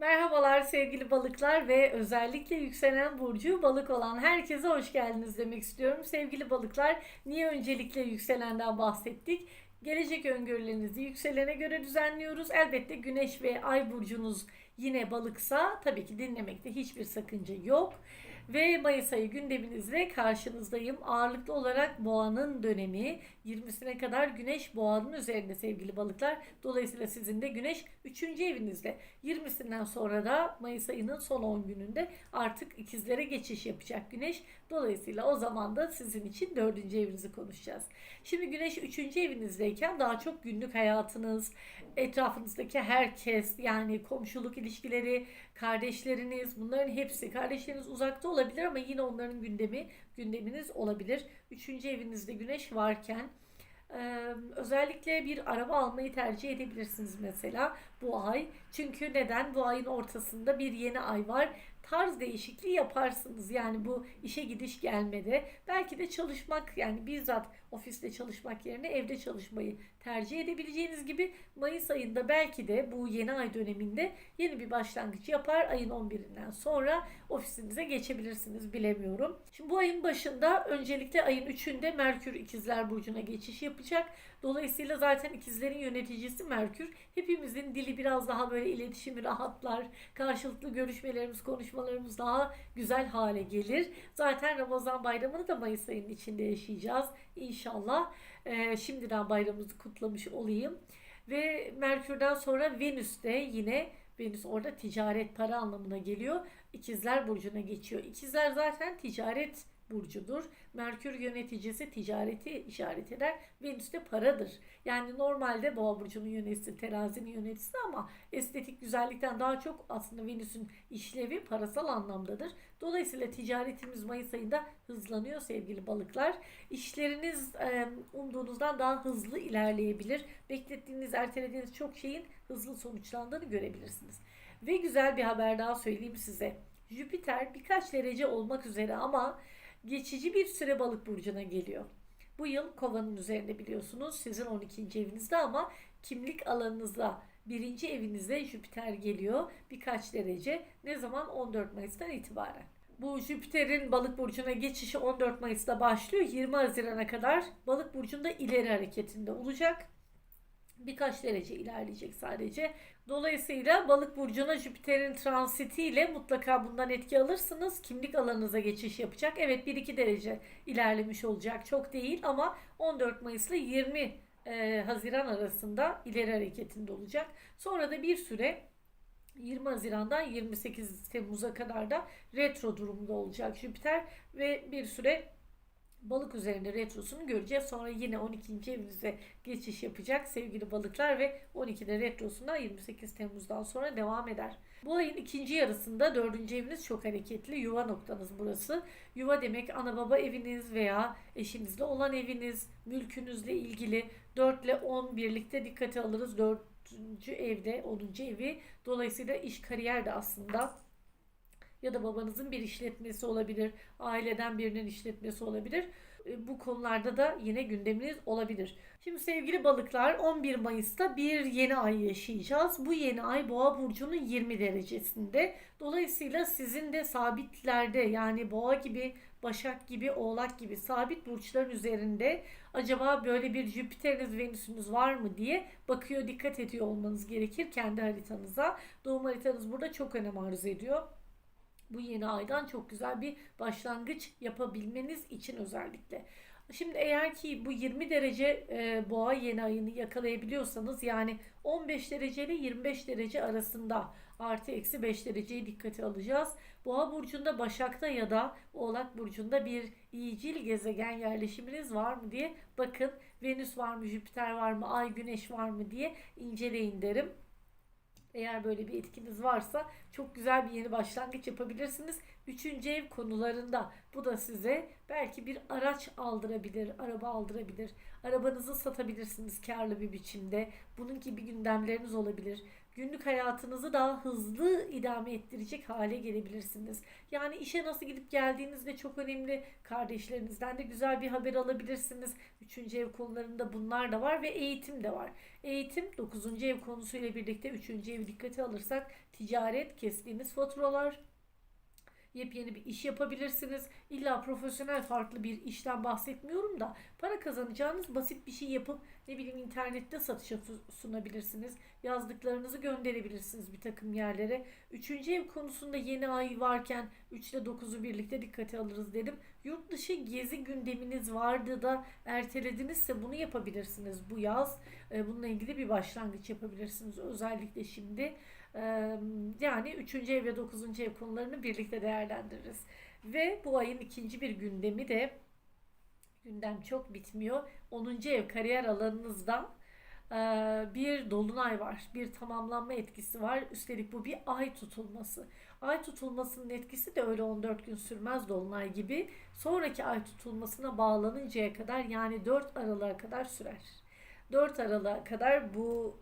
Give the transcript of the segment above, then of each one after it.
Merhabalar sevgili balıklar ve özellikle yükselen burcu balık olan herkese hoş geldiniz demek istiyorum. Sevgili balıklar niye öncelikle yükselenden bahsettik? Gelecek öngörülerinizi yükselene göre düzenliyoruz. Elbette güneş ve ay burcunuz yine balıksa tabii ki dinlemekte hiçbir sakınca yok. Ve Mayıs ayı gündeminizle karşınızdayım. Ağırlıklı olarak boğanın dönemi 20'sine kadar güneş boğanın üzerinde sevgili balıklar. Dolayısıyla sizin de güneş 3. evinizde. 20'sinden sonra da Mayıs ayının son 10 gününde artık ikizlere geçiş yapacak güneş. Dolayısıyla o zaman da sizin için 4. evinizi konuşacağız. Şimdi güneş 3. evinizdeyken daha çok günlük hayatınız, etrafınızdaki herkes yani komşuluk ilişkileri, kardeşleriniz bunların hepsi kardeşleriniz uzakta olabilir ama yine onların gündemi gündeminiz olabilir. Üçüncü evinizde güneş varken ee, özellikle bir araba almayı tercih edebilirsiniz mesela bu ay. Çünkü neden? Bu ayın ortasında bir yeni ay var. Tarz değişikliği yaparsınız. Yani bu işe gidiş gelmede. Belki de çalışmak yani bizzat ofiste çalışmak yerine evde çalışmayı tercih edebileceğiniz gibi Mayıs ayında belki de bu yeni ay döneminde yeni bir başlangıç yapar. Ayın 11'inden sonra ofisinize geçebilirsiniz bilemiyorum. Şimdi bu ayın başında öncelikle ayın 3'ünde Merkür İkizler Burcu'na geçiş yapacak. Dolayısıyla zaten ikizlerin yöneticisi Merkür. Hepimizin dili biraz daha böyle iletişimi rahatlar. Karşılıklı görüşmelerimiz, konuşmalarımız daha güzel hale gelir. Zaten Ramazan bayramını da Mayıs ayının içinde yaşayacağız. İnşallah e, şimdiden bayramımızı kutlamış olayım. Ve Merkür'den sonra Venüs de yine Venüs orada ticaret para anlamına geliyor. İkizler burcuna geçiyor. İkizler zaten ticaret burcudur. Merkür yöneticisi ticareti işaret eder. Venüs de paradır. Yani normalde boğa burcunun yöneticisi terazinin yöneticisi ama estetik güzellikten daha çok aslında Venüs'ün işlevi parasal anlamdadır. Dolayısıyla ticaretimiz Mayıs ayında hızlanıyor sevgili balıklar. İşleriniz umduğunuzdan daha hızlı ilerleyebilir. Beklettiğiniz, ertelediğiniz çok şeyin hızlı sonuçlandığını görebilirsiniz. Ve güzel bir haber daha söyleyeyim size. Jüpiter birkaç derece olmak üzere ama geçici bir süre balık burcuna geliyor. Bu yıl kovanın üzerinde biliyorsunuz sizin 12. evinizde ama kimlik alanınızda birinci evinizde Jüpiter geliyor birkaç derece. Ne zaman? 14 Mayıs'tan itibaren. Bu Jüpiter'in balık burcuna geçişi 14 Mayıs'ta başlıyor. 20 Haziran'a kadar balık burcunda ileri hareketinde olacak birkaç derece ilerleyecek sadece. Dolayısıyla balık burcuna Jüpiter'in transitiyle mutlaka bundan etki alırsınız. Kimlik alanınıza geçiş yapacak. Evet 1-2 derece ilerlemiş olacak. Çok değil ama 14 Mayıs ile 20 e, Haziran arasında ileri hareketinde olacak. Sonra da bir süre 20 Haziran'dan 28 Temmuz'a kadar da retro durumda olacak Jüpiter ve bir süre balık üzerinde retrosunu göreceğiz. Sonra yine 12. evimize geçiş yapacak sevgili balıklar ve 12'de retrosuna 28 Temmuz'dan sonra devam eder. Bu ayın ikinci yarısında dördüncü eviniz çok hareketli. Yuva noktanız burası. Yuva demek ana baba eviniz veya eşinizle olan eviniz, mülkünüzle ilgili 4 ile 10 birlikte dikkate alırız. 4. evde 10. evi. Dolayısıyla iş kariyer de aslında ya da babanızın bir işletmesi olabilir, aileden birinin işletmesi olabilir. E, bu konularda da yine gündeminiz olabilir. Şimdi sevgili balıklar 11 Mayıs'ta bir yeni ay yaşayacağız. Bu yeni ay Boğa burcunun 20 derecesinde. Dolayısıyla sizin de sabitlerde yani Boğa gibi, Başak gibi, Oğlak gibi sabit burçların üzerinde acaba böyle bir Jüpiter'iniz, Venüs'ünüz var mı diye bakıyor, dikkat ediyor olmanız gerekir kendi haritanıza. Doğum haritanız burada çok önem arz ediyor bu yeni aydan çok güzel bir başlangıç yapabilmeniz için özellikle. Şimdi eğer ki bu 20 derece e, boğa yeni ayını yakalayabiliyorsanız yani 15 derece ile 25 derece arasında artı eksi 5 dereceyi dikkate alacağız. Boğa burcunda Başak'ta ya da Oğlak burcunda bir iyicil gezegen yerleşiminiz var mı diye bakın. Venüs var mı, Jüpiter var mı, Ay, Güneş var mı diye inceleyin derim. Eğer böyle bir etkiniz varsa çok güzel bir yeni başlangıç yapabilirsiniz. Üçüncü ev konularında bu da size belki bir araç aldırabilir, araba aldırabilir. Arabanızı satabilirsiniz karlı bir biçimde. Bunun gibi gündemleriniz olabilir. Günlük hayatınızı daha hızlı idame ettirecek hale gelebilirsiniz. Yani işe nasıl gidip geldiğiniz de çok önemli. Kardeşlerinizden de güzel bir haber alabilirsiniz. Üçüncü ev konularında bunlar da var ve eğitim de var. Eğitim 9. ev konusuyla birlikte 3. evi dikkate alırsak ticaret, kestiğiniz faturalar, yepyeni bir iş yapabilirsiniz. İlla profesyonel farklı bir işten bahsetmiyorum da para kazanacağınız basit bir şey yapıp ne bileyim internette satışa su- sunabilirsiniz. Yazdıklarınızı gönderebilirsiniz bir takım yerlere. Üçüncü ev konusunda yeni ay varken 3 ile 9'u birlikte dikkate alırız dedim. Yurt dışı gezi gündeminiz vardı da erteledinizse bunu yapabilirsiniz bu yaz. Bununla ilgili bir başlangıç yapabilirsiniz özellikle şimdi. Yani 3. ev ve 9. ev konularını birlikte değerlendiririz. Ve bu ayın ikinci bir gündemi de gündem çok bitmiyor. 10. ev kariyer alanınızda e, bir dolunay var. Bir tamamlanma etkisi var. Üstelik bu bir ay tutulması. Ay tutulmasının etkisi de öyle 14 gün sürmez dolunay gibi. Sonraki ay tutulmasına bağlanıncaya kadar yani 4 Aralık'a kadar sürer. 4 Aralık'a kadar bu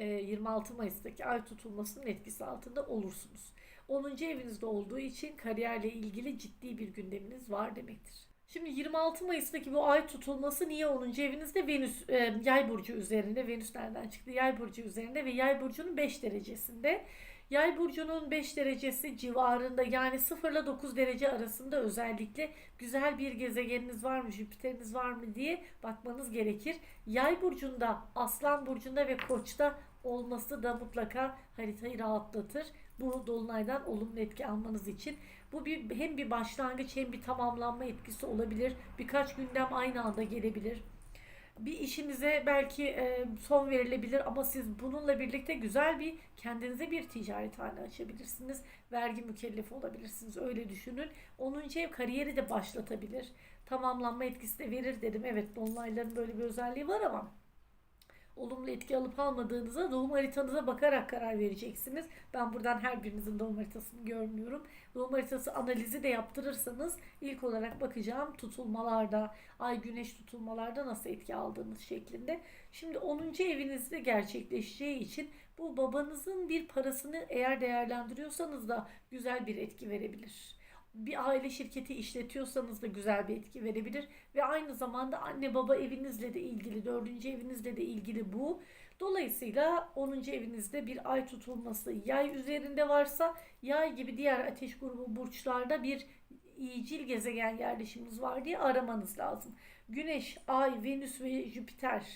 26 Mayıs'taki ay tutulmasının etkisi altında olursunuz. 10. evinizde olduğu için kariyerle ilgili ciddi bir gündeminiz var demektir. Şimdi 26 Mayıs'taki bu ay tutulması niye 10. evinizde? Venüs e, yay burcu üzerinde. Venüs nereden çıktı? Yay burcu üzerinde ve yay burcunun 5 derecesinde. Yay burcunun 5 derecesi civarında yani 0 ile 9 derece arasında özellikle güzel bir gezegeniniz var mı, Jüpiter'iniz var mı diye bakmanız gerekir. Yay burcunda, Aslan burcunda ve Koç'ta olması da mutlaka haritayı rahatlatır. Bu dolunaydan olumlu etki almanız için. Bu bir hem bir başlangıç hem bir tamamlanma etkisi olabilir. Birkaç gündem aynı anda gelebilir. Bir işinize belki e, son verilebilir ama siz bununla birlikte güzel bir kendinize bir ticarethane açabilirsiniz. Vergi mükellefi olabilirsiniz. Öyle düşünün. 10. ev kariyeri de başlatabilir. Tamamlanma etkisi de verir dedim. Evet dolunayların böyle bir özelliği var ama olumlu etki alıp almadığınıza doğum haritanıza bakarak karar vereceksiniz. Ben buradan her birinizin doğum haritasını görmüyorum. Doğum haritası analizi de yaptırırsanız ilk olarak bakacağım tutulmalarda, ay güneş tutulmalarda nasıl etki aldığınız şeklinde. Şimdi 10. evinizde gerçekleşeceği için bu babanızın bir parasını eğer değerlendiriyorsanız da güzel bir etki verebilir bir aile şirketi işletiyorsanız da güzel bir etki verebilir ve aynı zamanda anne baba evinizle de ilgili dördüncü evinizle de ilgili bu. Dolayısıyla 10. evinizde bir ay tutulması yay üzerinde varsa yay gibi diğer ateş grubu burçlarda bir iyicil gezegen yerleşiminiz var diye aramanız lazım. Güneş, Ay, Venüs ve Jüpiter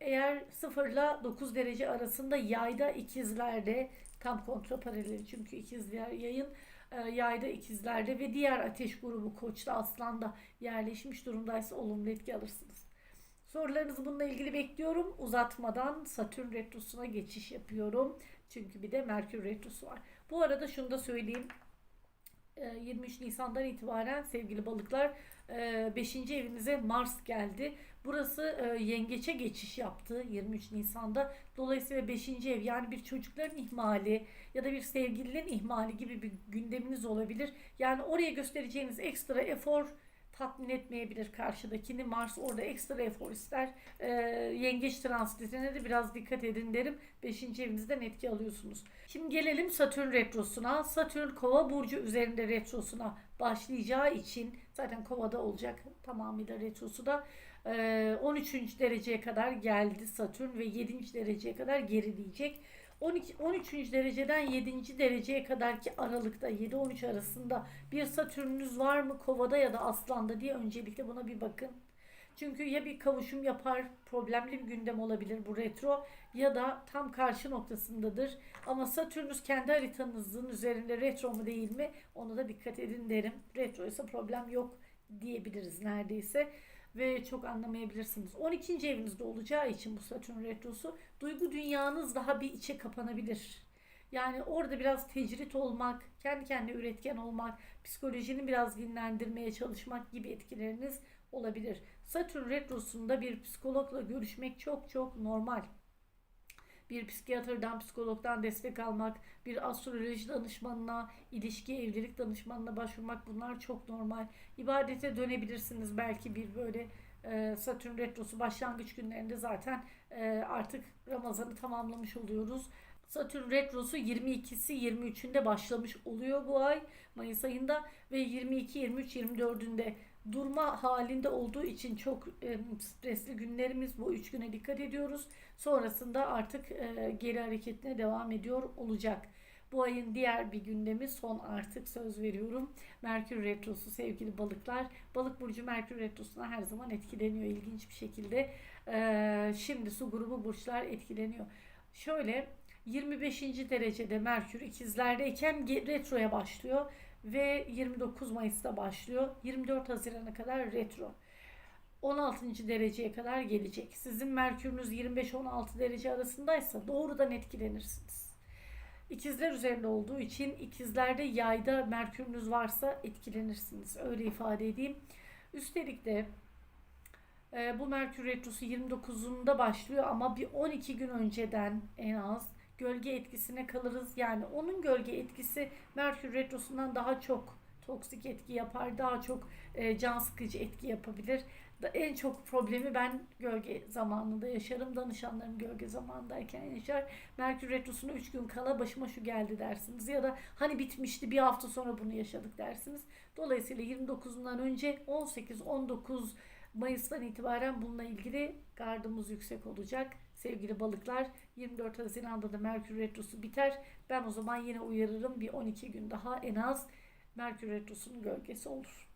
eğer 0 ile 9 derece arasında yayda ikizlerde tam kontraparalel çünkü ikizler yayın yayda ikizlerde ve diğer ateş grubu koçta aslanda yerleşmiş durumdaysa olumlu etki alırsınız. Sorularınızı bununla ilgili bekliyorum. Uzatmadan Satürn retrosuna geçiş yapıyorum. Çünkü bir de Merkür retrosu var. Bu arada şunu da söyleyeyim. E, 23 Nisan'dan itibaren sevgili balıklar 5. evinize Mars geldi. Burası e, yengeçe geçiş yaptı 23 Nisan'da. Dolayısıyla 5. ev yani bir çocukların ihmali ya da bir sevgilinin ihmali gibi bir gündeminiz olabilir. Yani oraya göstereceğiniz ekstra efor tatmin etmeyebilir karşıdakini. Mars orada ekstra efor ister. E, yengeç transitine de biraz dikkat edin derim. 5. evinizden etki alıyorsunuz. Şimdi gelelim Satürn retrosuna. Satürn kova burcu üzerinde retrosuna başlayacağı için zaten kovada olacak tamamıyla retrosu da 13. dereceye kadar geldi Satürn ve 7. dereceye kadar gerileyecek. 12, 13. dereceden 7. dereceye kadarki aralıkta 7-13 arasında bir Satürn'ünüz var mı kovada ya da aslanda diye öncelikle buna bir bakın. Çünkü ya bir kavuşum yapar, problemli bir gündem olabilir bu retro ya da tam karşı noktasındadır. Ama Satürnüs kendi haritanızın üzerinde retro mu değil mi ona da dikkat edin derim. Retro ise problem yok diyebiliriz neredeyse ve çok anlamayabilirsiniz. 12. evinizde olacağı için bu Satürn retrosu duygu dünyanız daha bir içe kapanabilir. Yani orada biraz tecrit olmak, kendi kendine üretken olmak, psikolojini biraz dinlendirmeye çalışmak gibi etkileriniz olabilir. Satürn retrosunda bir psikologla görüşmek çok çok normal. Bir psikiyatrdan, psikologdan destek almak, bir astroloji danışmanına, ilişki, evlilik danışmanına başvurmak bunlar çok normal. İbadete dönebilirsiniz belki bir böyle e, Satürn retrosu başlangıç günlerinde zaten e, artık Ramazan'ı tamamlamış oluyoruz. Satürn retrosu 22'si 23'ünde başlamış oluyor bu ay Mayıs ayında ve 22, 23, 24'ünde durma halinde olduğu için çok e, stresli günlerimiz bu üç güne dikkat ediyoruz. Sonrasında artık e, geri hareketine devam ediyor olacak. Bu ayın diğer bir gündemi son artık söz veriyorum. Merkür Retrosu sevgili balıklar. Balık burcu Merkür Retrosu'na her zaman etkileniyor ilginç bir şekilde. Ee, şimdi su grubu burçlar etkileniyor. Şöyle 25. derecede Merkür ikizlerdeyken retroya başlıyor ve 29 Mayıs'ta başlıyor. 24 Haziran'a kadar retro. 16. dereceye kadar gelecek. Sizin Merkür'ünüz 25-16 derece arasındaysa doğrudan etkilenirsiniz. İkizler üzerinde olduğu için ikizlerde yayda Merkür'ünüz varsa etkilenirsiniz. Öyle ifade edeyim. Üstelik de e, bu Merkür Retrosu 29'unda başlıyor ama bir 12 gün önceden en az gölge etkisine kalırız. Yani onun gölge etkisi Merkür Retrosu'ndan daha çok toksik etki yapar, daha çok e, can sıkıcı etki yapabilir. Da en çok problemi ben gölge zamanında yaşarım. Danışanlarım gölge zamanındayken yaşar. Merkür Retrosu'na 3 gün kala başıma şu geldi dersiniz. Ya da hani bitmişti bir hafta sonra bunu yaşadık dersiniz. Dolayısıyla 29'undan önce 18-19 Mayıs'tan itibaren bununla ilgili gardımız yüksek olacak. Sevgili balıklar 24 Haziran'da da Merkür Retrosu biter. Ben o zaman yine uyarırım bir 12 gün daha en az Merkür Retrosu'nun gölgesi olur.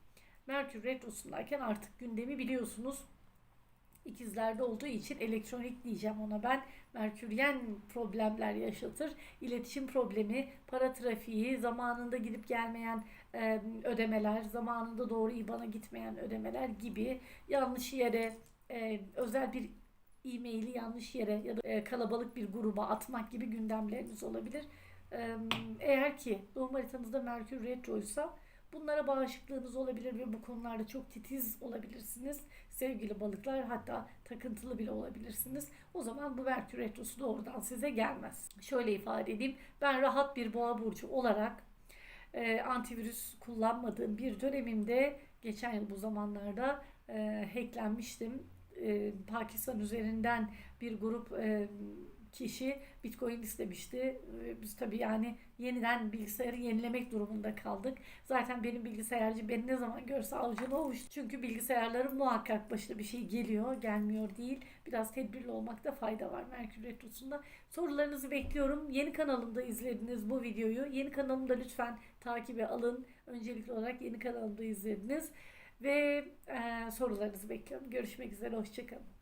Merkür Retrosu'ndayken artık gündemi biliyorsunuz. İkizlerde olduğu için elektronik diyeceğim ona ben. Merküryen problemler yaşatır. İletişim problemi, para trafiği, zamanında gidip gelmeyen e, ödemeler, zamanında doğru IBAN'a gitmeyen ödemeler gibi yanlış yere e, özel bir e-maili yanlış yere ya da e, kalabalık bir gruba atmak gibi gündemleriniz olabilir. Eğer ki doğum haritanızda Merkür Retroysa bunlara bağışıklığınız olabilir ve bu konularda çok titiz olabilirsiniz. Sevgili balıklar hatta takıntılı bile olabilirsiniz. O zaman bu Merkür Retrosu doğrudan size gelmez. Şöyle ifade edeyim. Ben rahat bir boğa burcu olarak e, antivirüs kullanmadığım bir dönemimde geçen yıl bu zamanlarda e, hacklenmiştim. E, Pakistan üzerinden bir grup e, kişi Bitcoin istemişti. E, Biz tabii yani yeniden bilgisayarı yenilemek durumunda kaldık. Zaten benim bilgisayarcı beni ne zaman görse avucuna avuç. Çünkü bilgisayarların muhakkak başına bir şey geliyor, gelmiyor değil. Biraz tedbirli olmakta fayda var Merkür Retrosu'nda. Sorularınızı bekliyorum. Yeni kanalımda izlediniz bu videoyu. Yeni kanalımda lütfen takibe alın. Öncelikli olarak yeni kanalımda izlediniz. Ve e, sorularınızı bekliyorum. Görüşmek üzere. Hoşçakalın.